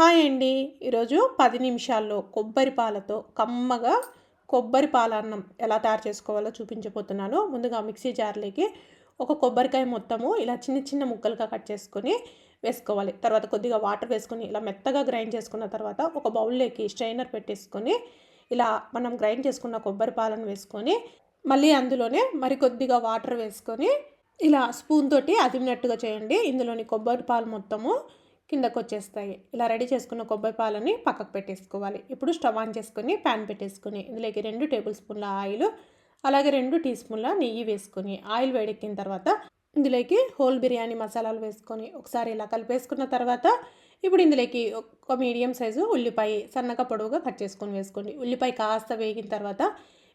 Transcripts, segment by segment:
Hi అండి. ఈరోజు పది నిమిషాల్లో కొబ్బరి పాలతో కమ్మగా కొబ్బరి పాలన్నం ఎలా తయారు చేసుకోవాలో చూపించబోతున్నాను. ముందుగా మిక్సీ జార్లోకి ఒక కొబ్బరికాయ మొత్తము ఇలా చిన్న చిన్న ముక్కలుగా కట్ చేసుకొని వేసుకోవాలి. తర్వాత కొద్దిగా వాటర్ వేసుకొని ఇలా మెత్తగా గ్రైండ్ చేసుకున్న తర్వాత ఒక బౌల్లోకి స్ట్రైనర్ పెట్టేసుకొని ఇలా మనం గ్రైండ్ చేసుకున్న కొబ్బరి పాలను వేసుకొని మళ్ళీ అందులోనే మరి కొద్దిగా వాటర్ వేసుకొని ఇలా స్పూన్ తోటి అదిమినట్టుగా చేయండి. ఇందులోని కొబ్బరి పాలు మొత్తము కిందకు వచ్చేస్తాయి ఇలా రెడీ చేసుకున్న కొబ్బరి పాలని పక్కకు పెట్టేసుకోవాలి. ఇప్పుడు స్టవ్ ఆన్ చేసుకుని ప్యాన్ పెట్టేసుకొని ఇందులోకి రెండు టేబుల్ స్పూన్ల ఆయిల్ అలాగే రెండు టీ స్పూన్ల నెయ్యి వేసుకుని ఆయిల్ వేడెక్కిన తర్వాత ఇందులోకి హోల్ బిర్యానీ మసాలాలు వేసుకొని ఒకసారి ఇలా కలిపేసుకున్న తర్వాత ఇప్పుడు ఇందులోకి ఒక మీడియం సైజు ఉల్లిపాయ సన్నగా పొడవుగా కట్ చేసుకొని వేసుకోండి. ఉల్లిపాయ కాస్త వేగిన తర్వాత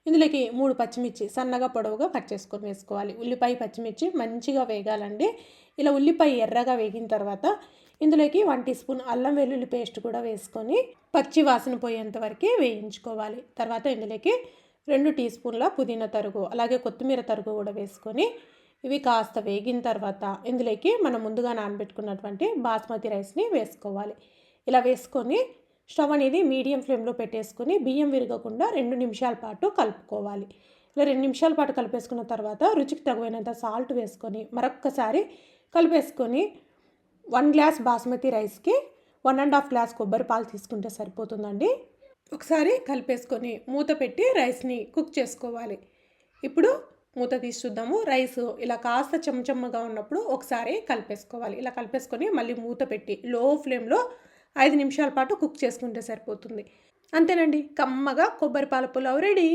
ఇందులోకి మూడు పచ్చిమిర్చి సన్నగా పొడవుగా కట్ చేసుకొని వేసుకోవాలి. ఉల్లిపాయ పచ్చిమిర్చి మంచిగా వేగాలండి. ఇలా ఉల్లిపాయ ఎర్రగా వేగిన తర్వాత ఇందులోకి వన్ టీ స్పూన్ అల్లం వెల్లుల్లి పేస్ట్ కూడా వేసుకొని పచ్చి వాసన పోయేంత వరకు వేయించుకోవాలి. తర్వాత ఇందులోకి రెండు టీ స్పూన్ల పుదీనా తరుగు అలాగే కొత్తిమీర తరుగు కూడా వేసుకొని ఇవి కాస్త వేగిన తర్వాత ఇందులోకి మనం ముందుగా నానబెట్టుకున్నటువంటి బాస్మతి రైస్ని వేసుకోవాలి. ఇలా వేసుకొని స్టవ్ అనేది మీడియం ఫ్లేమ్లో పెట్టేసుకొని బియ్యం విరగకుండా రెండు నిమిషాల పాటు కలుపుకోవాలి. ఇలా రెండు నిమిషాల పాటు కలిపేసుకున్న తర్వాత రుచికి తగినంత సాల్ట్ వేసుకొని మరొక్కసారి కలిపేసుకొని వన్ గ్లాస్ బాస్మతి రైస్కి వన్ అండ్ హాఫ్ గ్లాస్ కొబ్బరి పాలు తీసుకుంటే సరిపోతుందండి. ఒకసారి కలిపేసుకొని మూత పెట్టి రైస్ని కుక్ చేసుకోవాలి. ఇప్పుడు మూత తీసి చూద్దాము. రైస్ ఇలా కాస్త చెమ్మచెమ్మగా ఉన్నప్పుడు ఒకసారి కలిపేసుకోవాలి. ఇలా కలిపేసుకొని మళ్ళీ మూత పెట్టి లో ఫ్లేమ్లో ఐదు నిమిషాల పాటు కుక్ చేసుకుంటే సరిపోతుంది. అంతేనండి. కమ్మగా కొబ్బరి పాల పులావ్ రెడీ.